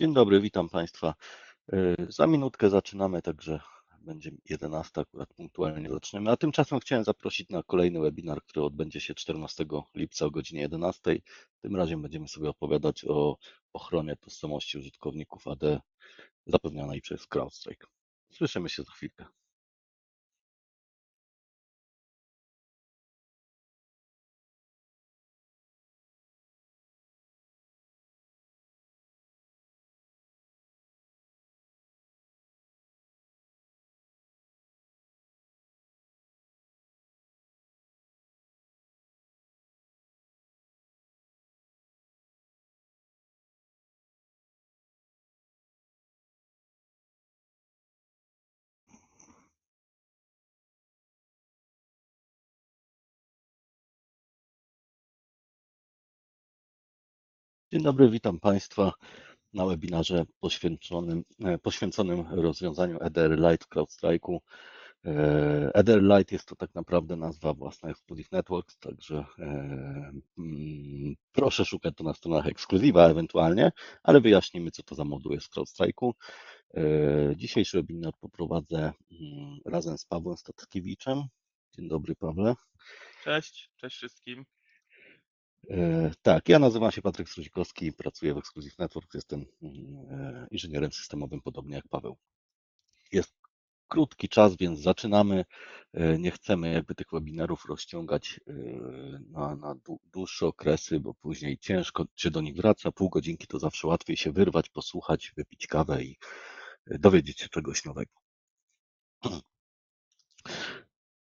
Dzień dobry, witam Państwa. E, za minutkę zaczynamy, także będzie 11, akurat punktualnie zaczniemy. A tymczasem chciałem zaprosić na kolejny webinar, który odbędzie się 14 lipca o godzinie 11. Tym razem będziemy sobie opowiadać o ochronie tożsamości użytkowników AD zapewnianej przez CrowdStrike. Słyszymy się za chwilkę. Dzień dobry, witam Państwa na webinarze poświęconym, e, poświęconym rozwiązaniu EDR Lite CrowdStrike'u. E, Lite jest to tak naprawdę nazwa własna Exclusive Networks, także e, mm, proszę szukać to na stronach ekskluzywa ewentualnie, ale wyjaśnimy, co to za moduł jest w CrowdStrike'u. Dzisiejszy webinar poprowadzę mm, razem z Pawłem Statkiewiczem. Dzień dobry, Pawle. Cześć, cześć wszystkim. E, tak, ja nazywam się Patryk Struzikowski, pracuję w Exclusive Networks, jestem e, inżynierem systemowym, podobnie jak Paweł. Jest krótki czas, więc zaczynamy. E, nie chcemy jakby tych webinarów rozciągać na, na dłuższe okresy, bo później ciężko się do nich wraca. Pół godzinki to zawsze łatwiej się wyrwać, posłuchać, wypić kawę i dowiedzieć się czegoś nowego.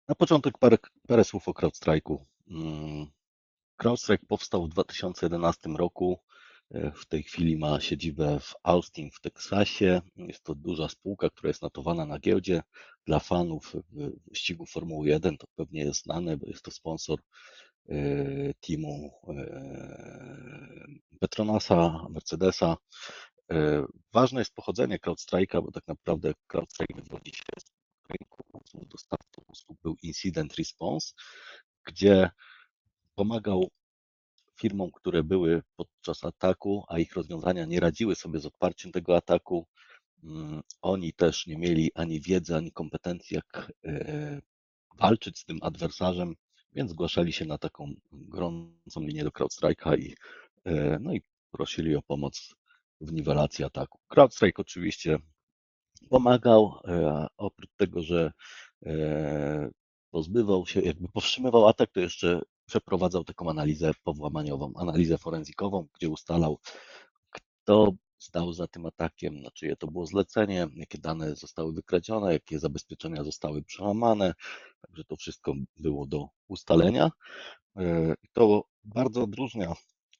Na początek parę, parę słów o CrowdStrike'u. CrowdStrike powstał w 2011 roku. E, w tej chwili ma siedzibę w Austin w Teksasie. Jest to duża spółka, która jest notowana na giełdzie. Dla fanów wyścigu Formuły 1 to pewnie jest znane, bo jest to sponsor e, teamu e, Petronasa, Mercedesa. Ważne jest pochodzenie CrowdStrike'a, bo tak naprawdę CrowdStrike wywodzi się z rynku dostawców usług był Incident Response, gdzie pomagał firmom, które były podczas ataku, a ich rozwiązania nie radziły sobie z odparciem tego ataku. Mm, oni też nie mieli ani wiedzy, ani kompetencji, jak e, walczyć z tym adwersarzem, więc zgłaszali się na taką gorącą linię do CrowdStrike'a i, e, no i prosili o pomoc w niwelacji ataku. CrowdStrike oczywiście pomagał, e, oprócz tego, że pozbywał się, jakby powstrzymywał atak, to jeszcze przeprowadzał taką analizę powłamaniową, analizę forenzikową, gdzie ustalał, kto stał za tym atakiem, na czyje to było zlecenie, jakie dane zostały wykradzione, jakie zabezpieczenia zostały przełamane. Także to wszystko było do ustalenia. E, to bardzo odróżnia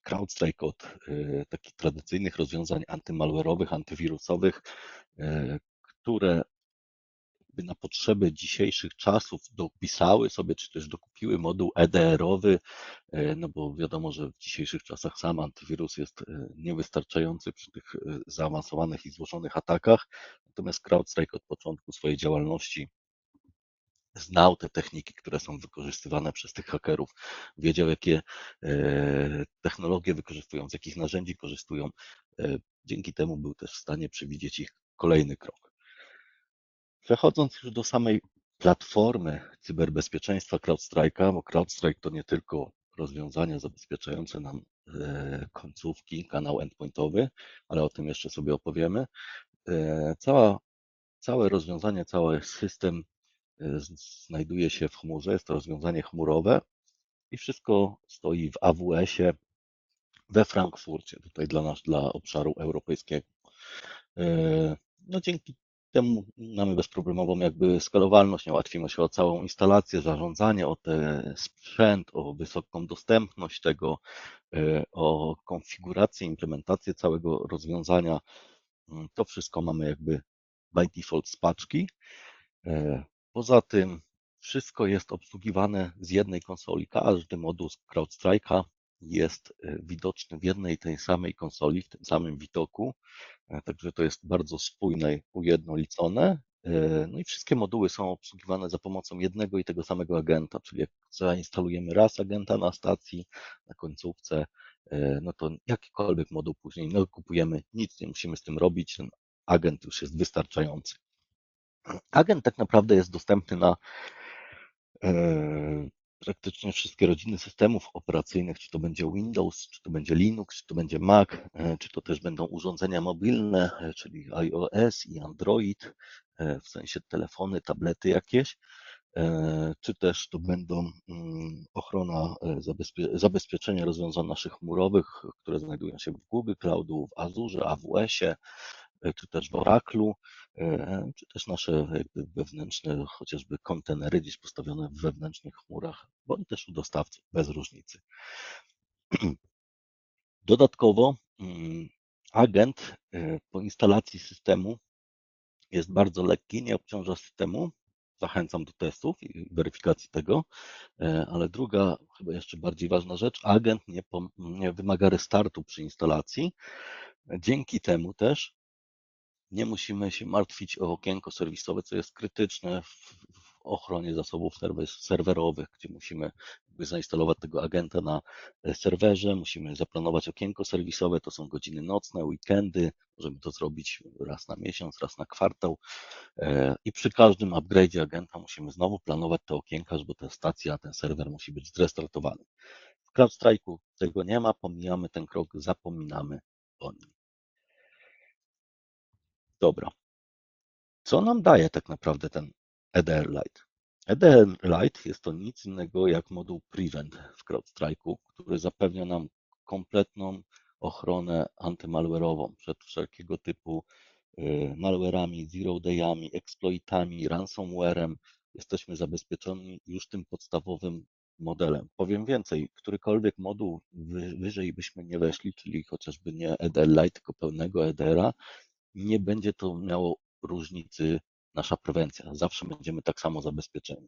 CrowdStrike od e, takich tradycyjnych rozwiązań antymalware'owych, antywirusowych, e, które na potrzeby dzisiejszych czasów dopisały sobie, czy też dokupiły moduł EDR-owy, e, no bo wiadomo, że w dzisiejszych czasach sam antywirus jest e, niewystarczający przy tych e, zaawansowanych i złożonych atakach. Natomiast CrowdStrike od początku swojej działalności znał te techniki, które są wykorzystywane przez tych hakerów, wiedział, jakie technologie wykorzystują, z jakich narzędzi korzystują. Dzięki temu był też w stanie przewidzieć ich kolejny krok. Przechodząc już do samej platformy cyberbezpieczeństwa CrowdStrike'a, bo CrowdStrike to nie tylko rozwiązania zabezpieczające nam e, końcówki, kanał endpointowy, ale o tym jeszcze sobie opowiemy. E, cała, całe rozwiązanie, cały system e, znajduje się w chmurze, jest to rozwiązanie chmurowe i wszystko stoi w AWS-ie we Frankfurcie, tutaj dla nas, dla obszaru europejskiego. No dzięki temu mamy bezproblemową jakby skalowalność, ułatwimy się o całą instalację, zarządzanie, o ten sprzęt, o wysoką dostępność tego, e, o konfigurację, implementację całego rozwiązania. Mm, to wszystko mamy jakby by default z paczki. E, poza tym wszystko jest obsługiwane z jednej konsoli. Każdy moduł CrowdStrike'a jest e, widoczny w jednej i tej samej konsoli, w tym samym widoku. E, także to jest bardzo spójne ujednolicone. E, no i wszystkie moduły są obsługiwane za pomocą jednego i tego samego agenta, czyli jak zainstalujemy raz agenta na stacji, na końcówce no to jakikolwiek moduł później no, kupujemy, nic nie musimy z tym robić, ten agent już jest wystarczający. Agent tak naprawdę jest dostępny na praktycznie wszystkie rodziny systemów operacyjnych, czy to będzie Windows, czy to będzie Linux, czy to będzie Mac, e, czy to też będą urządzenia mobilne, e, czyli iOS i Android, e, w sensie telefony, tablety jakieś, czy też to będą mm, ochrona, zabezpie zabezpieczenia rozwiązań naszych chmurowych, które znajdują się w Google Cloudu, w Azure, AWS-ie, czy też w Oraclu, czy też nasze wewnętrzne chociażby kontenery gdzieś postawione w wewnętrznych chmurach, bądź też u dostawców, bez różnicy. Dodatkowo mm, agent po instalacji systemu jest bardzo lekki, nie obciąża systemu. Zachęcam do testów i weryfikacji tego. Ale druga, chyba jeszcze bardziej ważna rzecz, agent nie wymaga restartu przy instalacji. Dzięki temu też nie musimy się martwić o okienko serwisowe, co jest krytyczne w, ochronie zasobów serwerowych, gdzie musimy zainstalować tego agenta na e, serwerze, musimy zaplanować okienko serwisowe, to są godziny nocne, weekendy, możemy to zrobić raz na miesiąc, raz na kwartał e, i przy każdym upgrade'zie agenta musimy znowu planować te okienka, żeby ta stacja, ten serwer musi być zrestartowany. W CrowdStrike'u tego nie ma, pomijamy ten krok, zapominamy o nim. Dobra. Co nam daje tak naprawdę ten EDR Lite? EDR Lite jest to nic innego jak moduł Prevent w CrowdStrike'u, który zapewnia nam kompletną ochronę antymalware'ową przed wszelkiego typu y, malware'ami, zero day'ami, exploitami, ransomware'em. Jesteśmy zabezpieczeni już tym podstawowym modelem. Powiem więcej, którykolwiek moduł wyżej byśmy nie weszli, czyli chociażby nie EDR Lite, tylko pełnego EDR-a, nie będzie to miało różnicy nasza prewencja. Zawsze będziemy tak samo zabezpieczeni.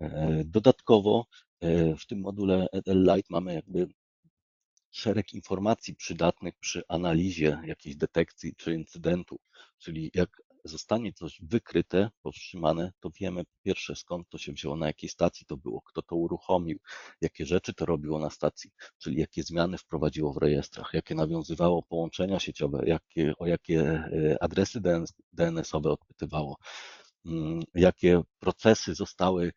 E, dodatkowo e, w tym module EDL Lite mamy jakby szereg informacji przydatnych przy analizie jakiejś detekcji czy incydentu, czyli jak zostanie coś wykryte, powstrzymane, to wiemy po pierwsze skąd to się wzięło, na jakiej stacji to było, kto to uruchomił, jakie rzeczy to robiło na stacji, czyli jakie zmiany wprowadziło w rejestrach, jakie nawiązywało połączenia sieciowe, jakie, o jakie e, adresy DNS-owe odpytywało, mm, jakie procesy zostały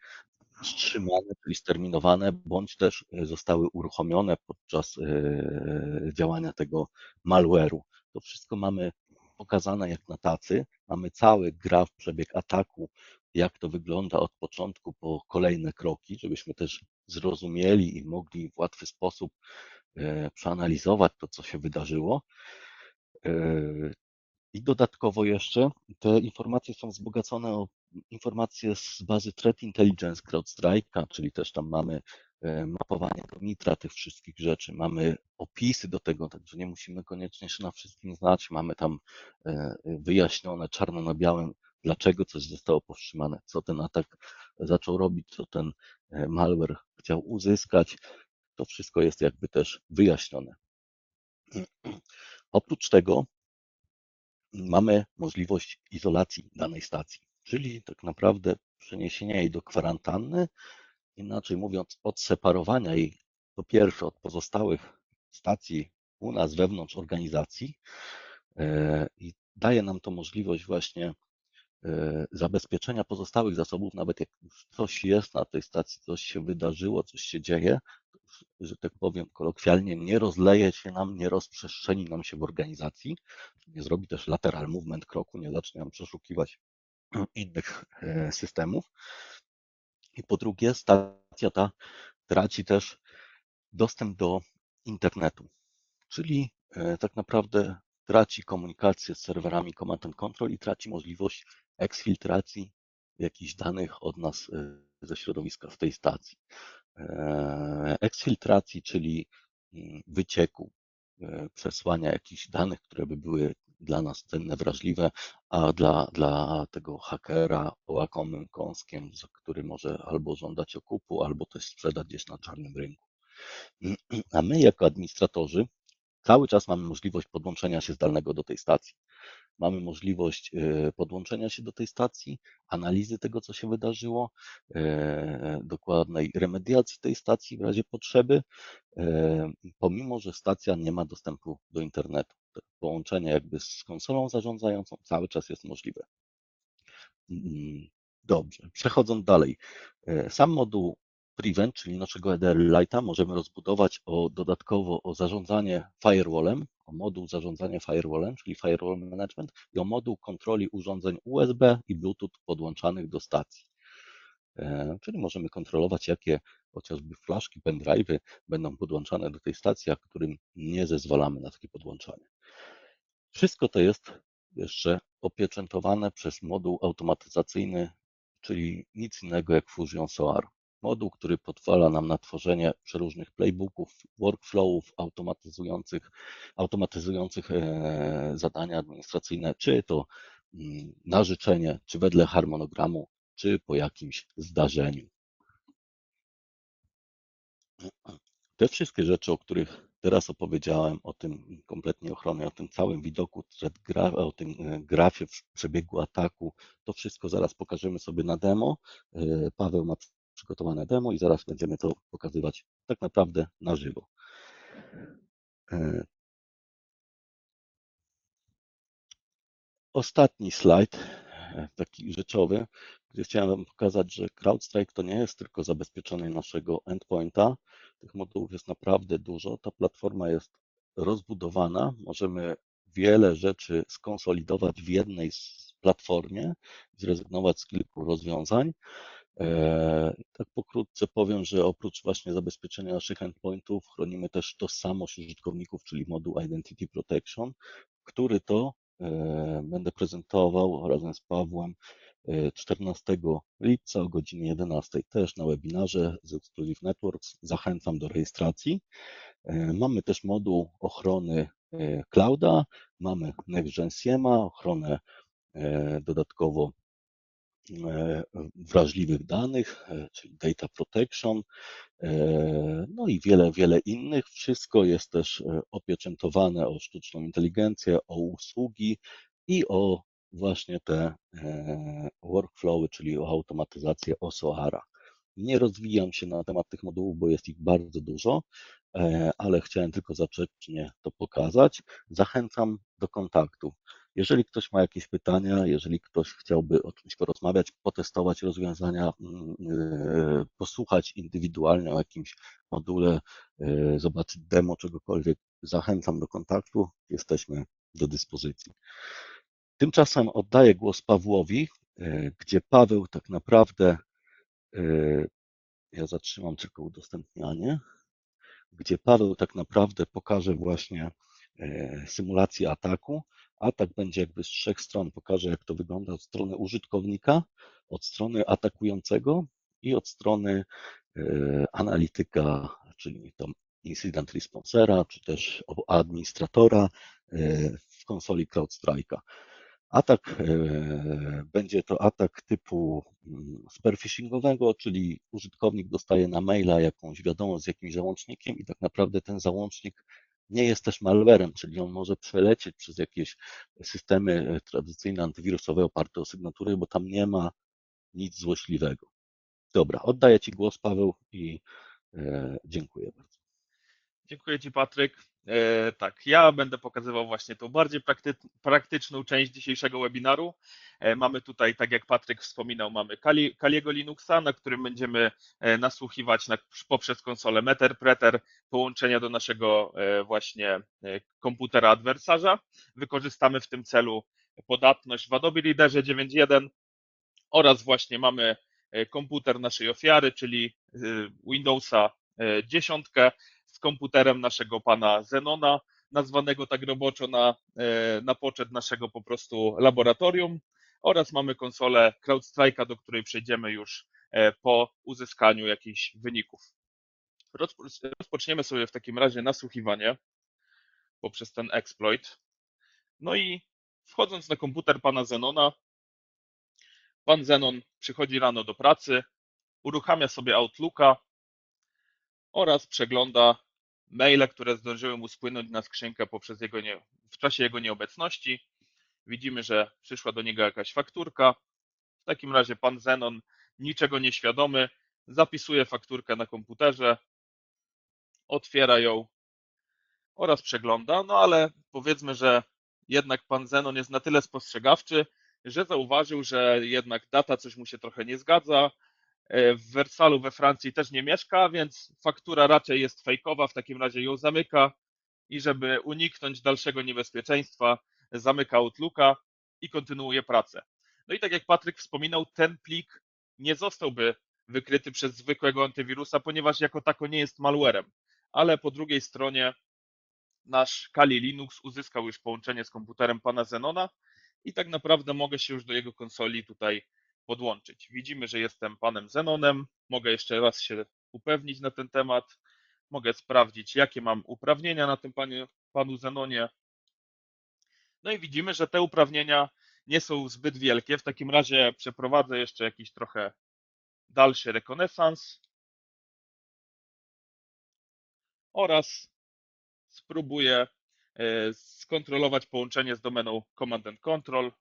wstrzymane, czyli sterminowane, bądź też e, zostały uruchomione podczas e, działania tego malware'u. To wszystko mamy pokazane jak na tacy. Mamy cały graf, przebieg ataku, jak to wygląda od początku po kolejne kroki, żebyśmy też zrozumieli i mogli w łatwy sposób e, przeanalizować to, co się wydarzyło. I dodatkowo jeszcze te informacje są wzbogacone o informacje z bazy Threat Intelligence CrowdStrike'a, czyli też tam mamy e, mapowanie do nitra tych wszystkich rzeczy, mamy opisy do tego, także nie musimy koniecznie się na wszystkim znać, mamy tam e, wyjaśnione czarno na białym, dlaczego coś zostało powstrzymane, co ten atak zaczął robić, co ten e, malware chciał uzyskać, to wszystko jest jakby też wyjaśnione. Oprócz tego mamy możliwość izolacji danej stacji, czyli tak naprawdę przeniesienia jej do kwarantanny, inaczej mówiąc, odseparowania jej po pierwsze od pozostałych stacji u nas wewnątrz organizacji e, i daje nam to możliwość właśnie e, zabezpieczenia pozostałych zasobów, nawet jak już coś jest na tej stacji, coś się wydarzyło, coś się dzieje, że tak powiem kolokwialnie, nie rozleje się nam, nie rozprzestrzeni nam się w organizacji, nie zrobi też lateral movement kroku, nie zacznie nam przeszukiwać innych e, systemów. I po drugie, stacja ta traci też dostęp do internetu, czyli e, tak naprawdę traci komunikację z serwerami Command and Control i traci możliwość eksfiltracji jakichś danych od nas e, ze środowiska w tej stacji. E, eksfiltracji, czyli mm, wycieku, przesłania jakichś danych, które by były dla nas cenne, wrażliwe, a dla, dla tego hakera łakomym kąskiem, który może albo żądać okupu, albo też sprzedać gdzieś na czarnym rynku. A my jako administratorzy Cały czas mamy możliwość podłączenia się zdalnego do tej stacji. Mamy możliwość e, podłączenia się do tej stacji, analizy tego, co się wydarzyło, e, dokładnej remediacji tej stacji w razie potrzeby, e, pomimo że stacja nie ma dostępu do internetu. Połączenie jakby z konsolą zarządzającą cały czas jest możliwe. Mm, Dobrze, przechodząc dalej. E, Sam moduł Prevent, czyli naszego EDR Lighta, możemy rozbudować o dodatkowo o zarządzanie firewallem, o moduł zarządzania firewallem, czyli Firewall Management i o moduł kontroli urządzeń USB i Bluetooth podłączanych do stacji. E, Czyli możemy kontrolować, jakie chociażby flaszki, pendrive'y będą podłączane do tej stacji, a którym nie zezwalamy na takie podłączanie. Wszystko to jest jeszcze opieczętowane przez moduł automatyzacyjny, czyli nic innego jak Fusion SOAR. Moduł, który pozwala nam na tworzenie przeróżnych playbooków, workflowów automatyzujących, automatyzujących e, zadania administracyjne, czy to mm, na życzenie, czy wedle harmonogramu, czy po jakimś zdarzeniu. Te wszystkie rzeczy, o których teraz opowiedziałem, o tym kompletnie ochronie, o tym całym widoku, o tym e, grafie przebiegu ataku, to wszystko zaraz pokażemy sobie na demo. E, Paweł ma przygotowane demo i zaraz będziemy to pokazywać tak naprawdę na żywo. E, Ostatni slajd, taki rzeczowy, gdzie chciałem Wam pokazać, że CrowdStrike to nie jest tylko zabezpieczenie naszego endpointa. Tych modułów jest naprawdę dużo. Ta platforma jest rozbudowana. Możemy wiele rzeczy skonsolidować w jednej platformie, zrezygnować z kilku rozwiązań. E, Tak pokrótce powiem, że oprócz właśnie zabezpieczenia naszych endpointów chronimy też tożsamość użytkowników, czyli moduł Identity Protection, który to e, będę prezentował razem z Pawłem 14 lipca o godzinie 11 też na webinarze z Exclusive Networks. Zachęcam do rejestracji. E, Mamy też moduł ochrony e, clouda, mamy NextGen SIEMA, ochronę e, dodatkowo wrażliwych danych, czyli data protection, no i wiele, wiele innych. Wszystko jest też opieczętowane o sztuczną inteligencję, o usługi i o właśnie te e, workflowy, czyli o automatyzację OSOAR-a. Nie rozwijam się na temat tych modułów, bo jest ich bardzo dużo, e, ale chciałem tylko zaprzecznie to pokazać. Zachęcam do kontaktu. Jeżeli ktoś ma jakieś pytania, jeżeli ktoś chciałby o czymś porozmawiać, potestować rozwiązania, mm, e, posłuchać indywidualnie o jakimś module, zobaczyć demo czegokolwiek, zachęcam do kontaktu. Jesteśmy do dyspozycji. Tymczasem oddaję głos Pawłowi, e, gdzie Paweł tak naprawdę, e, ja zatrzymam tylko udostępnianie, gdzie Paweł tak naprawdę pokaże właśnie e, symulację ataku. Atak będzie jakby z trzech stron. Pokaże, jak to wygląda od strony użytkownika, od strony atakującego i od strony analityka, czyli tam incident responsera, czy też administratora w konsoli CrowdStrike'a. Atak e, będzie to atak typu mm, spearfishingowego, czyli użytkownik dostaje na maila jakąś wiadomość z jakimś załącznikiem i tak naprawdę ten załącznik nie jest też malwarem, czyli on może przelecieć przez jakieś systemy e, tradycyjne antywirusowe oparte o sygnatury, bo tam nie ma nic złośliwego. Dobra, oddaję Ci głos, Paweł, i e, dziękuję bardzo. Dziękuję Ci, Patryk. E, tak, ja będę pokazywał właśnie tą bardziej prakty, praktyczną część dzisiejszego webinaru. E, mamy tutaj, tak jak Patryk wspominał, mamy Kali, Kaliego Linuxa, na którym będziemy e, nasłuchiwać na, poprzez konsolę Meterpreter połączenia do naszego właśnie komputera adwersarza. Wykorzystamy w tym celu podatność w Adobe Readerze 9.1 oraz właśnie mamy komputer naszej ofiary, czyli Windowsa 10 z komputerem naszego pana Zenona, nazwanego tak roboczo na, e, na poczet naszego po prostu laboratorium oraz mamy konsolę CrowdStrike'a, do której przejdziemy już e, po uzyskaniu jakichś wyników. Rozpo- Rozpoczniemy sobie w takim razie nasłuchiwanie poprzez ten exploit. No i wchodząc na komputer pana Zenona, pan Zenon przychodzi rano do pracy, uruchamia sobie Outlooka oraz przegląda maile, które zdążyły mu spłynąć na skrzynkę poprzez jego nie, w czasie jego nieobecności. Widzimy, że przyszła do niego jakaś fakturka. W takim razie pan Zenon, niczego nieświadomy, zapisuje fakturkę na komputerze, otwiera ją oraz przegląda, no ale powiedzmy, że jednak pan Zenon jest na tyle spostrzegawczy, że zauważył, że jednak data coś mu się trochę nie zgadza. E, W Wersalu we Francji też nie mieszka, więc faktura raczej jest fejkowa, w takim razie ją zamyka i żeby uniknąć dalszego niebezpieczeństwa, zamyka Outlooka i kontynuuje pracę. No i tak jak Patryk wspominał, ten plik nie zostałby wykryty przez zwykłego antywirusa, ponieważ jako tako nie jest malwarem, ale po drugiej stronie nasz Kali Linux uzyskał już połączenie z komputerem pana Zenona i tak naprawdę mogę się już do jego konsoli tutaj podłączyć. Widzimy, że jestem panem Zenonem. Mogę jeszcze raz się upewnić na ten temat. Mogę sprawdzić, jakie mam uprawnienia na tym panie, panu Zenonie. No i widzimy, że te uprawnienia nie są zbyt wielkie. W takim razie przeprowadzę jeszcze jakiś trochę dalszy rekonesans oraz spróbuję e, skontrolować połączenie z domeną command and control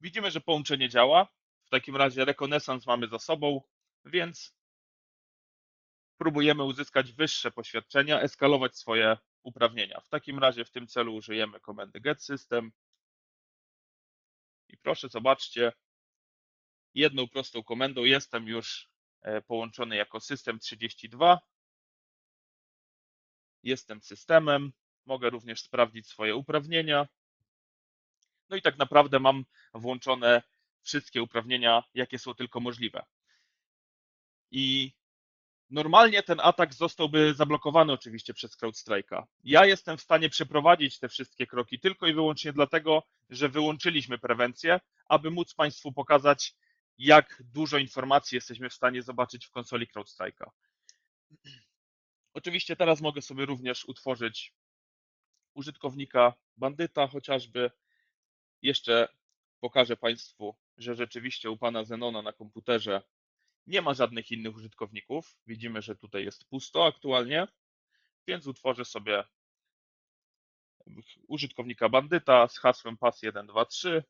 Widzimy, że połączenie działa. W takim razie rekonesans mamy za sobą, więc próbujemy uzyskać wyższe poświadczenia, eskalować swoje uprawnienia. W takim razie w tym celu użyjemy komendy get system. I proszę zobaczcie, jedną prostą komendą jestem już e, połączony jako system 32. Jestem systemem, mogę również sprawdzić swoje uprawnienia. No i tak naprawdę mam włączone wszystkie uprawnienia, jakie są tylko możliwe. I normalnie ten atak zostałby zablokowany oczywiście przez CrowdStrike'a. Ja jestem w stanie przeprowadzić te wszystkie kroki tylko i wyłącznie dlatego, że wyłączyliśmy prewencję, aby móc Państwu pokazać, jak dużo informacji jesteśmy w stanie zobaczyć w konsoli CrowdStrike'a. Oczywiście teraz mogę sobie również utworzyć użytkownika bandyta chociażby. Jeszcze pokażę Państwu, że rzeczywiście u pana Zenona na komputerze nie ma żadnych innych użytkowników. Widzimy, że tutaj jest pusto aktualnie, więc utworzę sobie użytkownika bandyta z hasłem pass123.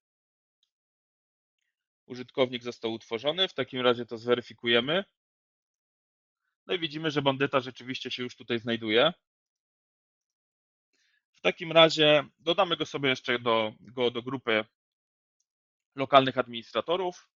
Użytkownik został utworzony, w takim razie to zweryfikujemy. No i widzimy, że bandyta rzeczywiście się już tutaj znajduje. W takim razie dodamy go sobie jeszcze do, go do grupy lokalnych administratorów.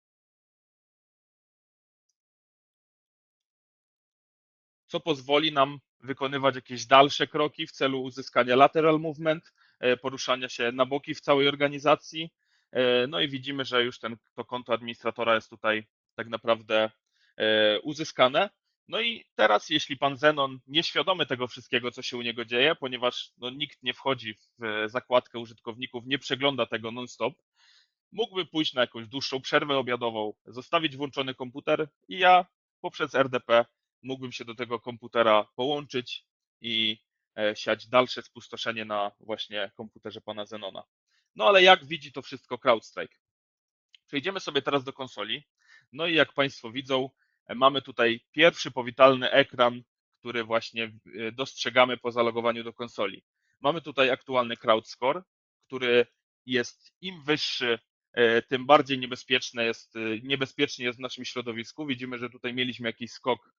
Co pozwoli nam wykonywać jakieś dalsze kroki w celu uzyskania lateral movement, e, poruszania się na boki w całej organizacji. E, No i widzimy, że już ten, to konto administratora jest tutaj tak naprawdę e, uzyskane. No i teraz, jeśli pan Zenon nieświadomy tego wszystkiego, co się u niego dzieje, ponieważ no, nikt nie wchodzi w zakładkę użytkowników, nie przegląda tego non-stop, mógłby pójść na jakąś dłuższą przerwę obiadową, zostawić włączony komputer i ja poprzez RDP mógłbym się do tego komputera połączyć i e, siać dalsze spustoszenie na właśnie komputerze pana Zenona. No ale jak widzi to wszystko CrowdStrike? Przejdziemy sobie teraz do konsoli. No i jak Państwo widzą, e, mamy tutaj pierwszy powitalny ekran, który właśnie e, dostrzegamy po zalogowaniu do konsoli. Mamy tutaj aktualny CrowdScore, który jest im wyższy, e, tym bardziej niebezpieczne jest, niebezpiecznie jest w naszym środowisku. Widzimy, że tutaj mieliśmy jakiś skok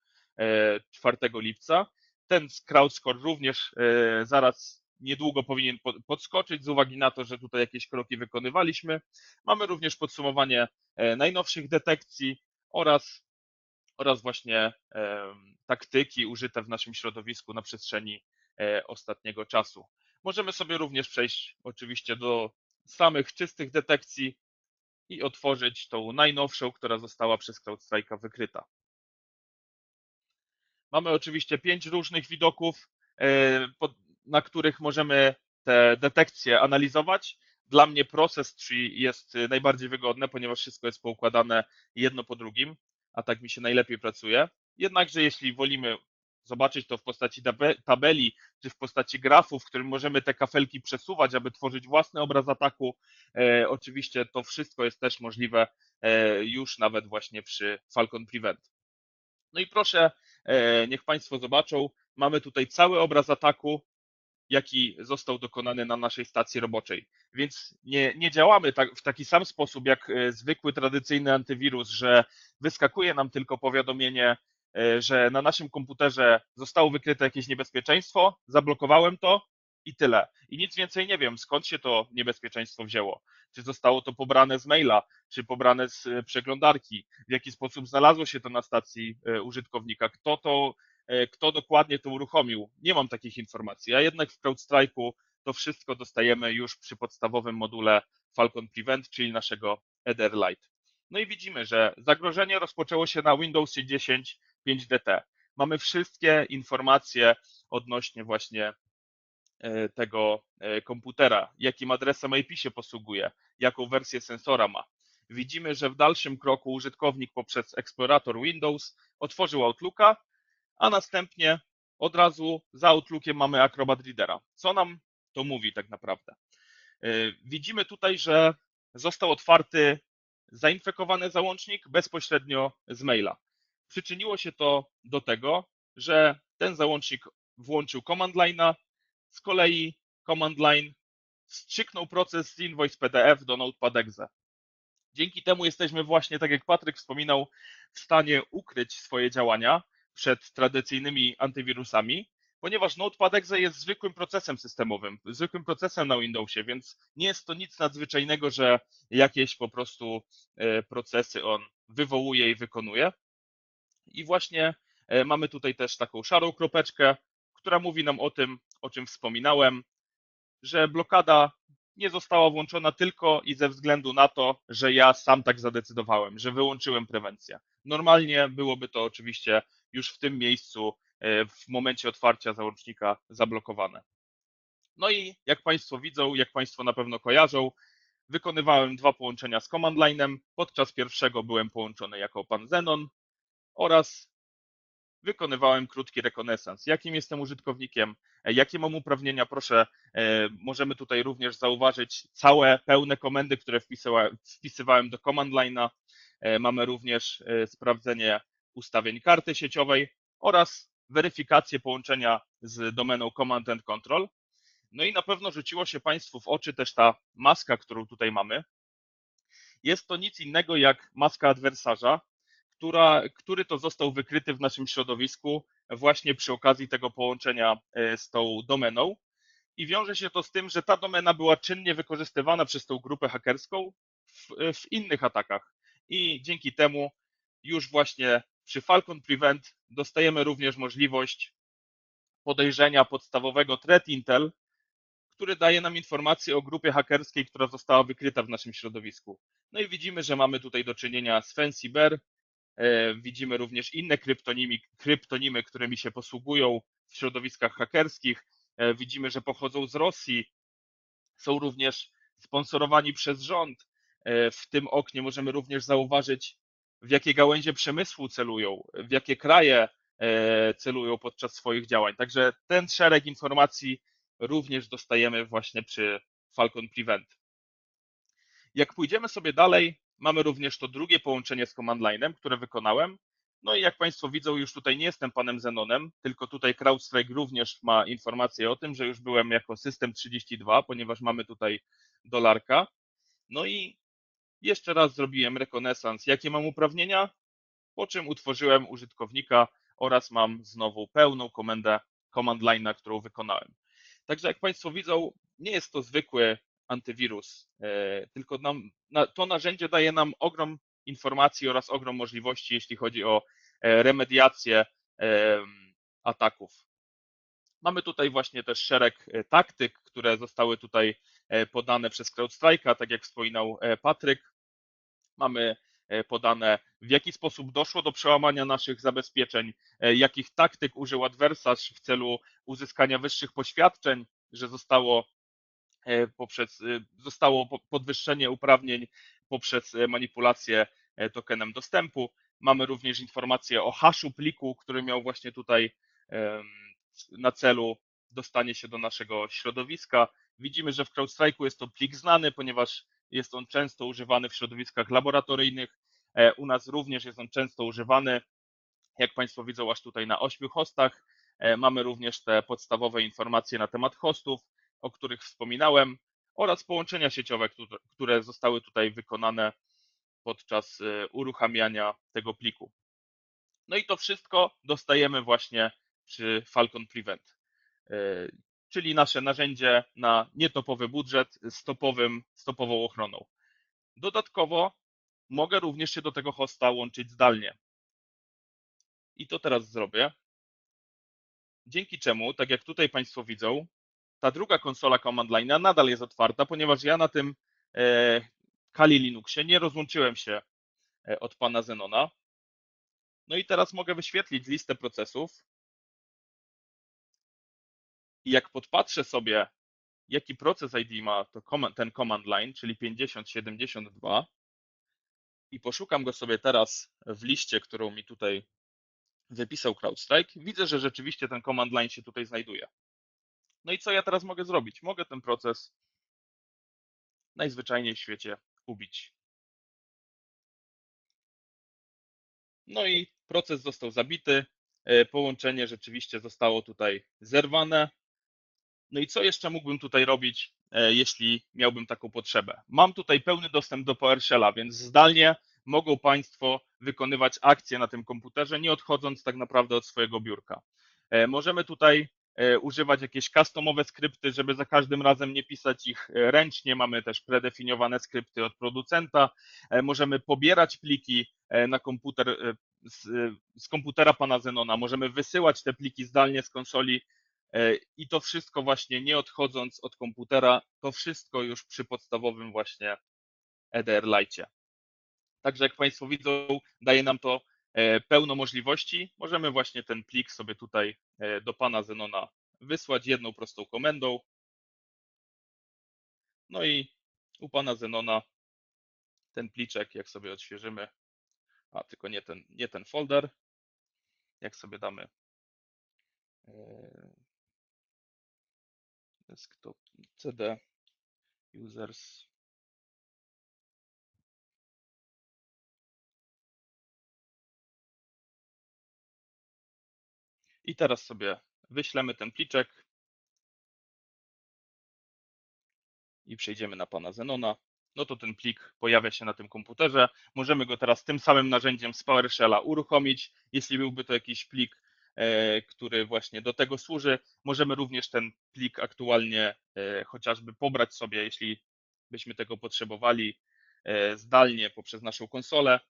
4 lipca. Ten CrowdScore również zaraz niedługo powinien podskoczyć z uwagi na to, że tutaj jakieś kroki wykonywaliśmy. Mamy również podsumowanie najnowszych detekcji oraz, oraz właśnie taktyki użyte w naszym środowisku na przestrzeni ostatniego czasu. Możemy sobie również przejść oczywiście do samych czystych detekcji i otworzyć tą najnowszą, która została przez CrowdStrike'a wykryta. Mamy oczywiście pięć różnych widoków, na których możemy te detekcje analizować. Dla mnie proces tree jest najbardziej wygodne, ponieważ wszystko jest poukładane jedno po drugim, a tak mi się najlepiej pracuje. Jednakże jeśli wolimy zobaczyć to w postaci tabeli czy w postaci grafu, w którym możemy te kafelki przesuwać, aby tworzyć własny obraz ataku, e, oczywiście to wszystko jest też możliwe e, już nawet właśnie przy Falcon Prevent. No i proszę, e, niech Państwo zobaczą, mamy tutaj cały obraz ataku, jaki został dokonany na naszej stacji roboczej. Więc nie, nie działamy tak, w taki sam sposób jak e, zwykły, tradycyjny antywirus, że wyskakuje nam tylko powiadomienie, e, że na naszym komputerze zostało wykryte jakieś niebezpieczeństwo, zablokowałem to i tyle. I nic więcej nie wiem, skąd się to niebezpieczeństwo wzięło. Czy zostało to pobrane z maila, czy pobrane z e, przeglądarki, w jaki sposób znalazło się to na stacji użytkownika, kto to kto dokładnie to uruchomił. Nie mam takich informacji, a jednak w CrowdStrike'u to wszystko dostajemy już przy podstawowym module Falcon Prevent, czyli naszego Ederlight. No i widzimy, że zagrożenie rozpoczęło się na Windowsie 10 5DT. Mamy wszystkie informacje odnośnie właśnie e, tego e, komputera, jakim adresem IP się posługuje, jaką wersję sensora ma. Widzimy, że w dalszym kroku użytkownik poprzez eksplorator Windows otworzył Outlooka a następnie od razu za Outlookiem mamy Acrobat Readera. Co nam to mówi tak naprawdę? Y, widzimy tutaj, że został otwarty zainfekowany załącznik bezpośrednio z maila. Przyczyniło się to do tego, że ten załącznik włączył command line'a, z kolei command line strzyknął proces z invoice PDF do Notepad.exe. Dzięki temu jesteśmy właśnie, tak jak Patryk wspominał, w stanie ukryć swoje działania, przed tradycyjnymi antywirusami, ponieważ Notepad.exe jest zwykłym procesem systemowym, zwykłym procesem na Windowsie, więc nie jest to nic nadzwyczajnego, że jakieś po prostu e, procesy on wywołuje i wykonuje. I właśnie e, mamy tutaj też taką szarą kropeczkę, która mówi nam o tym, o czym wspominałem, że blokada nie została włączona tylko i ze względu na to, że ja sam tak zadecydowałem, że wyłączyłem prewencję. Normalnie byłoby to oczywiście już w tym miejscu e, w momencie otwarcia załącznika zablokowane. No i jak Państwo widzą, jak Państwo na pewno kojarzą, wykonywałem dwa połączenia z command line'em. Podczas pierwszego byłem połączony jako pan Zenon oraz wykonywałem krótki rekonesans. Jakim jestem użytkownikiem, e, jakie mam uprawnienia, proszę, e, możemy tutaj również zauważyć całe pełne komendy, które wpisywałem do command line'a. Mamy również sprawdzenie ustawień karty sieciowej oraz weryfikację połączenia z domeną Command and Control. No i na pewno rzuciło się Państwu w oczy też ta maska, którą tutaj mamy. Jest to nic innego jak maska adwersarza, która, który to został wykryty w naszym środowisku właśnie przy okazji tego połączenia e, z tą domeną. I wiąże się to z tym, że ta domena była czynnie wykorzystywana przez tą grupę hakerską w, w innych atakach. I dzięki temu już właśnie przy Falcon Prevent dostajemy również możliwość podejrzenia podstawowego threat intel, który daje nam informację o grupie hakerskiej, która została wykryta w naszym środowisku. No i widzimy, że mamy tutaj do czynienia z Fancy Bear, e, widzimy również inne kryptonimy, kryptonimy, którymi się posługują w środowiskach hakerskich. E, widzimy, że pochodzą z Rosji, są również sponsorowani przez rząd. E, w tym oknie możemy również zauważyć w jakie gałęzie przemysłu celują, w jakie kraje e, celują podczas swoich działań. Także ten szereg informacji również dostajemy właśnie przy Falcon Prevent. Jak pójdziemy sobie dalej, mamy również to drugie połączenie z command line'em, które wykonałem. No i jak Państwo widzą, już tutaj nie jestem panem Zenonem, tylko tutaj CrowdStrike również ma informację o tym, że już byłem jako system 32, ponieważ mamy tutaj dolarka. No i jeszcze raz zrobiłem rekonesans, jakie mam uprawnienia, po czym utworzyłem użytkownika oraz mam znowu pełną komendę command line, którą wykonałem. Także jak Państwo widzą, nie jest to zwykły antywirus, e, tylko nam, to narzędzie daje nam ogrom informacji oraz ogrom możliwości, jeśli chodzi o e, remediację ataków. Mamy tutaj właśnie też szereg e, taktyk, które zostały tutaj podane przez CrowdStrike'a, tak jak wspominał Patryk. Mamy e, podane, w jaki sposób doszło do przełamania naszych zabezpieczeń, e, jakich taktyk użył adwersarz w celu uzyskania wyższych poświadczeń, że zostało e, poprzez, zostało podwyższenie uprawnień poprzez manipulację tokenem dostępu. Mamy również informację o haszu pliku, który miał właśnie tutaj na celu dostanie się do naszego środowiska. Widzimy, że w CrowdStrike'u jest to plik znany, ponieważ jest on często używany w środowiskach laboratoryjnych. E, u nas również jest on często używany Jak Państwo widzą, aż tutaj na ośmiu hostach. E, Mamy również te podstawowe informacje na temat hostów, o których wspominałem, oraz połączenia sieciowe, które- zostały tutaj wykonane podczas e, uruchamiania tego pliku. No i to wszystko dostajemy właśnie przy Falcon Prevent, czyli nasze narzędzie na nietopowy budżet z topowym, ochroną. Dodatkowo mogę również się do tego hosta łączyć zdalnie. I to teraz zrobię. Dzięki czemu, tak jak tutaj Państwo widzą, ta druga konsola command line'a nadal jest otwarta, ponieważ ja na tym e, Kali Linuxie nie rozłączyłem się e, od pana Zenona. No i teraz mogę wyświetlić listę procesów. I jak podpatrzę sobie, jaki proces ID ma to command, ten command line, czyli 5072, i poszukam go sobie teraz w liście, którą mi tutaj wypisał CrowdStrike, widzę, że rzeczywiście ten command line się tutaj znajduje. No i co ja teraz mogę zrobić? Mogę ten proces najzwyczajniej w świecie ubić. No i proces został zabity, e, połączenie rzeczywiście zostało tutaj zerwane. No i co jeszcze mógłbym tutaj robić, e, jeśli miałbym taką potrzebę? Mam tutaj pełny dostęp do PowerShella, więc zdalnie mogą Państwo wykonywać akcje na tym komputerze, nie odchodząc tak naprawdę od swojego biurka. E, Możemy tutaj e, używać jakieś customowe skrypty, żeby za każdym razem nie pisać ich ręcznie. Mamy też predefiniowane skrypty od producenta. Możemy pobierać pliki na komputer z, z komputera pana Zenona. Możemy wysyłać te pliki zdalnie z konsoli i to wszystko właśnie nie odchodząc od komputera, to wszystko już przy podstawowym właśnie EDR Lite. Także jak Państwo widzą, daje nam to e, pełno możliwości. Możemy właśnie ten plik sobie tutaj e, do pana Zenona wysłać jedną prostą komendą. No i u pana Zenona ten pliczek, jak sobie odświeżymy, a tylko nie ten, nie ten folder, jak sobie damy e, desktop cd users i teraz sobie wyślemy ten pliczek i przejdziemy na pana Zenona, no to ten plik pojawia się na tym komputerze. Możemy go teraz tym samym narzędziem z PowerShella uruchomić. Jeśli byłby to jakiś plik, który właśnie do tego służy, możemy również ten plik aktualnie e, chociażby pobrać sobie, jeśli byśmy tego potrzebowali e, zdalnie poprzez naszą konsolę.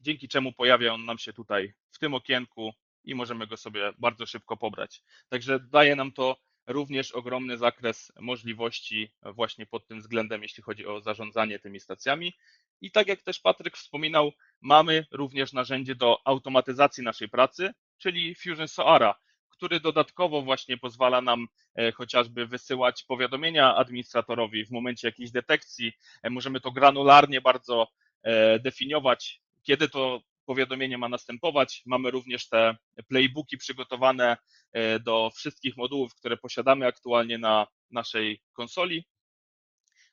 Dzięki czemu pojawia on nam się tutaj w tym okienku i możemy go sobie bardzo szybko pobrać. Także daje nam to również ogromny zakres możliwości właśnie pod tym względem, jeśli chodzi o zarządzanie tymi stacjami. I tak jak też Patryk wspominał, mamy również narzędzie do automatyzacji naszej pracy, czyli Fusion Soara, który dodatkowo właśnie pozwala nam e, chociażby wysyłać powiadomienia administratorowi w momencie jakiejś detekcji. E, Możemy to granularnie bardzo e, definiować, kiedy to powiadomienie ma następować. Mamy również te playbooki przygotowane do wszystkich modułów, które posiadamy aktualnie na naszej konsoli.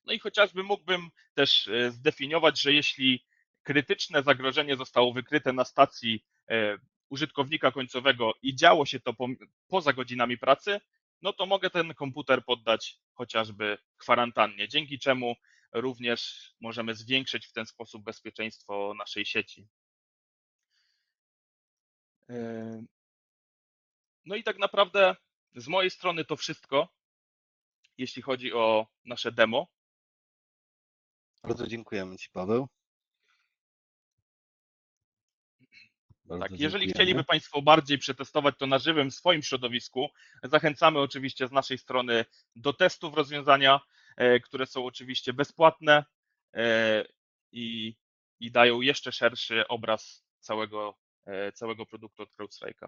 No i chociażby mógłbym też e, zdefiniować, że jeśli krytyczne zagrożenie zostało wykryte na stacji e, użytkownika końcowego i działo się to po, poza godzinami pracy, no to mogę ten komputer poddać chociażby kwarantannie, dzięki czemu również możemy zwiększyć w ten sposób bezpieczeństwo naszej sieci. E, No i tak naprawdę z mojej strony to wszystko, jeśli chodzi o nasze demo. Bardzo dziękujemy Ci, Paweł. Bardzo Tak, jeżeli dziękujemy. chcieliby Państwo bardziej przetestować to na żywym w swoim środowisku, zachęcamy oczywiście z naszej strony do testów rozwiązania, e, które są oczywiście bezpłatne e, i, i dają jeszcze szerszy obraz całego, e, całego produktu od CrowdStrike'a.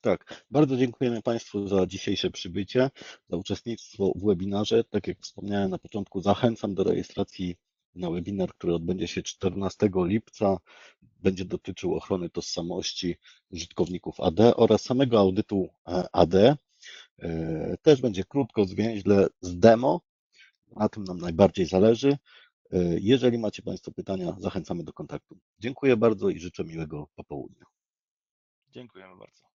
Tak, bardzo dziękujemy Państwu za dzisiejsze przybycie, za uczestnictwo w webinarze. Tak jak wspomniałem na początku, zachęcam do rejestracji na webinar, który odbędzie się 14 lipca. Będzie dotyczył ochrony tożsamości użytkowników AD oraz samego audytu e, AD. E, Też będzie krótko, zwięźle z demo. Na tym nam najbardziej zależy. Jeżeli macie Państwo pytania, zachęcamy do kontaktu. Dziękuję bardzo i życzę miłego popołudnia. Dziękujemy bardzo.